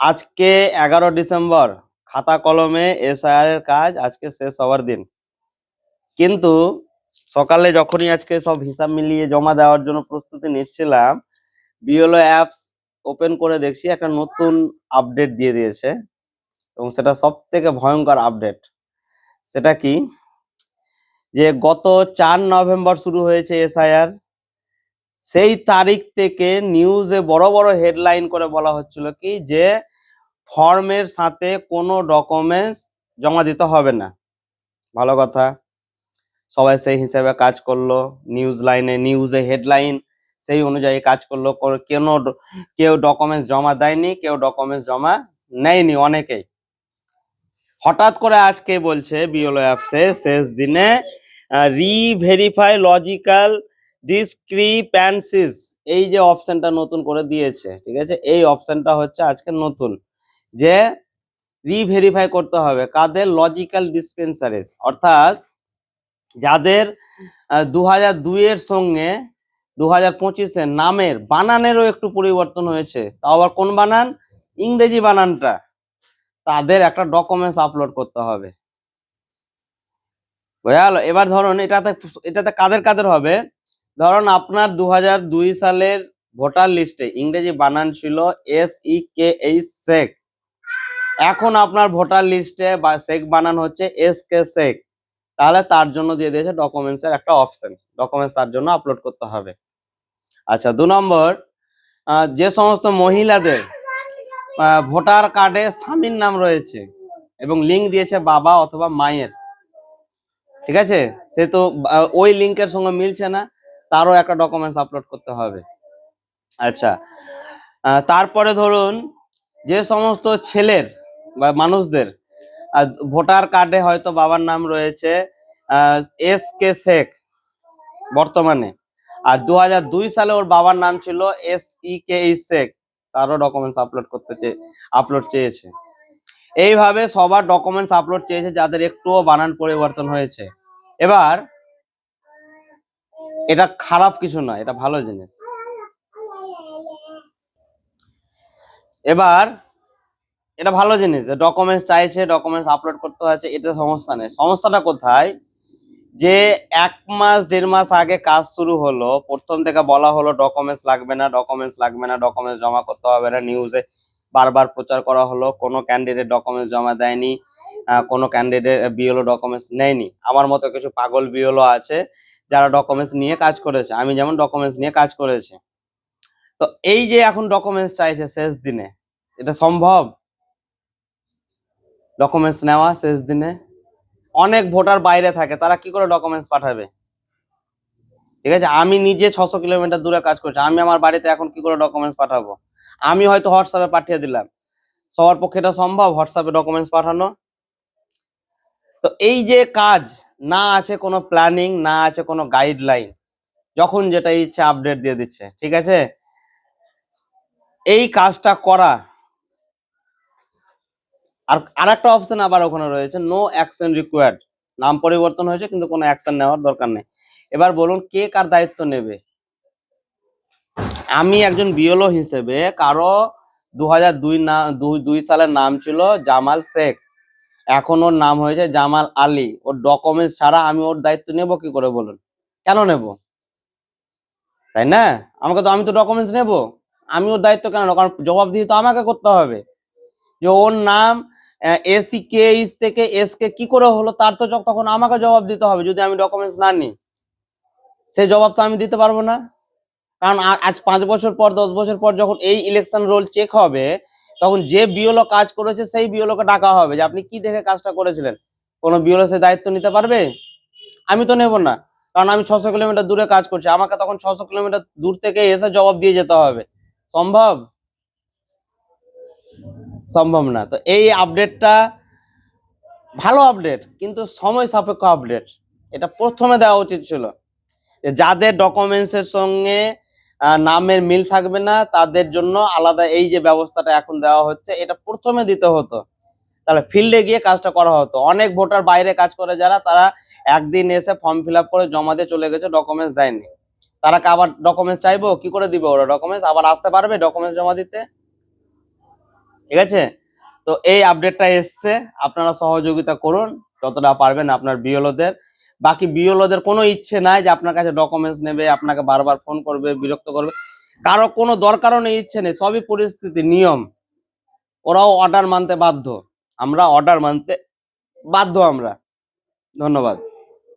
আজকে এগারো ডিসেম্বর, খাতা কলমে এসআইআর এর কাজ আজকে শেষ হওয়ার দিন। কিন্তু সকালে যখনই আজকে সব হিসাব মিলিয়ে জমা দেওয়ার জন্য প্রস্তুতি নিচ্ছিলাম, বিএলও অ্যাপস ওপেন করে দেখছি একটা নতুন আপডেট দিয়ে দিয়েছে এবং সেটা সব থেকে ভয়ঙ্কর আপডেট। সেটা কি? যে গত চার নভেম্বর শুরু হয়েছে এসআইআর সেই তারিখ থেকে নিউজে বড় বড় হেডলাইন করে বলা হচ্ছিল কি যে ফর্মের সাথে কোনো ডকুমেন্টস জমা দিতে হবে না। ভালো কথা। সবাই সেই হিসেবে কাজ করল নিউজ লাইনে নিউজে হেডলাইন সেই অনুযায়ী কাজ করল। কেন কেউ ডকুমেন্টস জমা দেয়নি, কেউ ডকুমেন্টস জমা নেয়নি অনেকেই। হঠাৎ করে আজকে বলছে বিওলো অ্যাপসে শেষ দিনে রিভেরিফাই লজিক্যাল ডিসক্রিপ্যান্সিস এই যে অপশনটা নতুন করে দিয়েছে, ঠিক আছে? এই অপশনটা হচ্ছে আজকে নতুন, যে রিভেরিফাই করতে হবে কাদের লজিক্যাল ডিসপেন্সারিজ অর্থাৎ যাদের দু হাজার দুইয়ের সঙ্গে দু হাজার পঁচিশের নামের বানানেরও একটু পরিবর্তন হয়েছে, তাও আবার কোন বানান? ইংরেজি বানানটা, তাদের একটা ডকুমেন্টস আপলোড করতে হবে। বোঝা গেল এবার ধরুন এটাতে এটাতে কাদের কাদের হবে? ধরুন আপনার দু সালের ভোটার লিস্টে ইংরেজি বানান ছিল S E K H Sheikh. এখন আপনার ভোটার লিস্টে বা শেখ বানান হচ্ছে এস কে শেখ। তাহলে তার জন্য দিয়ে দিয়েছে ডকুমেন্টস এর একটা অপশন ডকুমেন্টস তার জন্য আপলোড করতে হবে। আচ্ছা দু নম্বর যে সমস্ত মহিলাদের ভোটার কার্ডে স্বামীর নাম রয়েছে এবং লিঙ্ক দিয়েছে বাবা অথবা মায়ের। ঠিক আছে? সে তো ওই লিঙ্কের সঙ্গে মিলছে না। তারও একটা ডকুমেন্টস আপলোড করতে হবে। আচ্ছা তারপরে ধরুন যে সমস্ত ছেলের বা মানুষদের ভোটার কার্ডে হয়তো বাবার নাম রয়েছে এস কে শেখ বর্তমানে। আর দু সালে ওর বাবার নাম ছিল এস ই কে শেখ, তারও ডকুমেন্টস আপলোড করতে চেয়ে আপলোড চেয়েছে। এইভাবে সবার ডকুমেন্টস আপলোড চেয়েছে, যাদের একটুও বানান পরিবর্তন হয়েছে। এবার এটা খারাপ কিছু নয়, এটা ভালো জিনিস। এবার, এটা ভালো জিনিস যে ডকুমেন্টস চাইছে ডকুমেন্টস আপলোড করতে হয়েছে এটা সমস্যা নেই। সমস্যাটা কোথায়? যে এক মাস, দেড় মাস আগে কাজ শুরু হলো, প্রথম থেকে বলা হলো ডকুমেন্টস লাগবে না ডকুমেন্টস লাগবে না ডকুমেন্টস জমা করতে হবে না নিউজে বারবার প্রচার করা হলো, কোনো ক্যান্ডিডেট ডকুমেন্টস জমা দেয়নি কোনো ক্যান্ডিডেট বিএলও ডকুমেন্টস নেয়নি। আমার মতো কিছু পাগল বিএলও আছে যারা ডকুমেন্টস নিয়ে কাজ করেছে, আমি যেমন ডকুমেন্টস নিয়ে কাজ করেছি। তো এই যে এখন ডকুমেন্টস চাইছে শেষ দিনে, এটা সম্ভব? ডকুমেন্টস নেওয়া শেষ দিনে? অনেক ভোটার বাইরে থাকে, তারা কি করে ডকুমেন্টস পাঠাবে? ঠিক আছে, আমি নিজে ছশো কিলোমিটার দূরে কাজ করছি, আমি আমার বাড়িতে এখন কি করে ডকুমেন্টস পাঠাবো? আমি হয়তো হোয়াটসঅ্যাপে পাঠিয়ে দিলাম। সবার পক্ষে এটা সম্ভব? হোয়াটসঅ্যাপে ডকুমেন্টস পাঠানো? তো এই যে কাজ না আছে কোনো প্ল্যানিং না আছে কোনো গাইডলাইন যখন যেটা ইচ্ছে আপডেট দিয়ে দিচ্ছে, ঠিক আছে? এই কাজটা করা। আর আরেকটা অপশন আবার ওখানে রয়েছে নো অ্যাকশন রিকোয়ার্ড নাম পরিবর্তন হয়েছে, কিন্তু কোনো অ্যাকশন নেওয়ার দরকার নেই। এবার বলুন, কে কার দায়িত্ব নেবে? আমি একজন বিএলও হিসেবে, কারও দু হাজার দুই না, দুই দুই সালের নাম ছিল জামাল শেখ। এখন ওর নাম হয়েছে জামাল আলী। ওর ডকুমেন্টস ছাড়া আমি ওর দায়িত্ব নেব কি করে বলুন? কেন নেব? তাই না? আমাকে তো আমি তো ডকুমেন্টস নেব। আমি ওর দায়িত্ব কেন? কারণ জবাবদিহি তো আমাকে করতে হবে। যে ওর নাম এসি কে ইস থেকে এস কে কি করে হলো তার তো তখন আমাকে জবাব দিতে হবে যদি আমি ডকুমেন্টস না নিই। সেই জবাব তো আমি দিতে পারব না। কারণ আজ পাঁচ বছর পর, দশ বছর পর যখন এই ইলেকশন রোল চেক হবে তখন যে বিওলো কাজ করেছে, সেই বিওলোকে ডাকা হবে যে, আপনি কি দেখে কাজটা করেছিলেন? কোনো বিওলো সে দায়িত্ব নিতে পারবে? আমি তো নেব না, কারণ আমি ছশো কিলোমিটার দূরে কাজ করছি। আমাকে তখন ছশো কিলোমিটার দূর থেকে এসে জবাব দিয়ে যেতে হবে। সম্ভব? সম্ভব না। তো এই আপডেটটা ভালো আপডেট, কিন্তু সময় সাপেক্ষ আপডেট। এটা প্রথমে দেওয়া উচিত ছিল যাদের ডকুমেন্টস এর সঙ্গে নামের মিল থাকবে না, তাদের জন্য আলাদা এই যে ব্যবস্থাটা এখন দেওয়া হচ্ছে, এটা প্রথমে দিতে হতো। তাহলে ফিল্ডে গিয়ে কাজটা করা হতো। অনেক ভোটার বাইরে কাজ করে, যারা তারা একদিন এসে ফর্ম ফিল করে জমা দিয়ে চলে গেছে ডকুমেন্টস দেয়নি। তারা আবার ডকুমেন্টস চাইব? কি করে দিবে ওরা ডকুমেন্টস আবার আসতে পারবে ডকুমেন্টস জমা দিতে? ঠিক আছে? তো এই আপডেটটা এসছে। আপনারা সহযোগিতা করুন, যতটা পারবেন আপনার বিএলওদের বাকি বিওলদের কোনো ইচ্ছে নাই যে আপনার কাছে ডকুমেন্টস নেবে, আপনাকে বারবার ফোন করবে, বিরক্ত করবে। কারও কোনো দরকারও নেই, ইচ্ছে নেই, সবই পরিস্থিতি, নিয়ম। ওরাও অর্ডার মানতে বাধ্য। আমরা অর্ডার মানতে বাধ্য আমরা। ধন্যবাদ।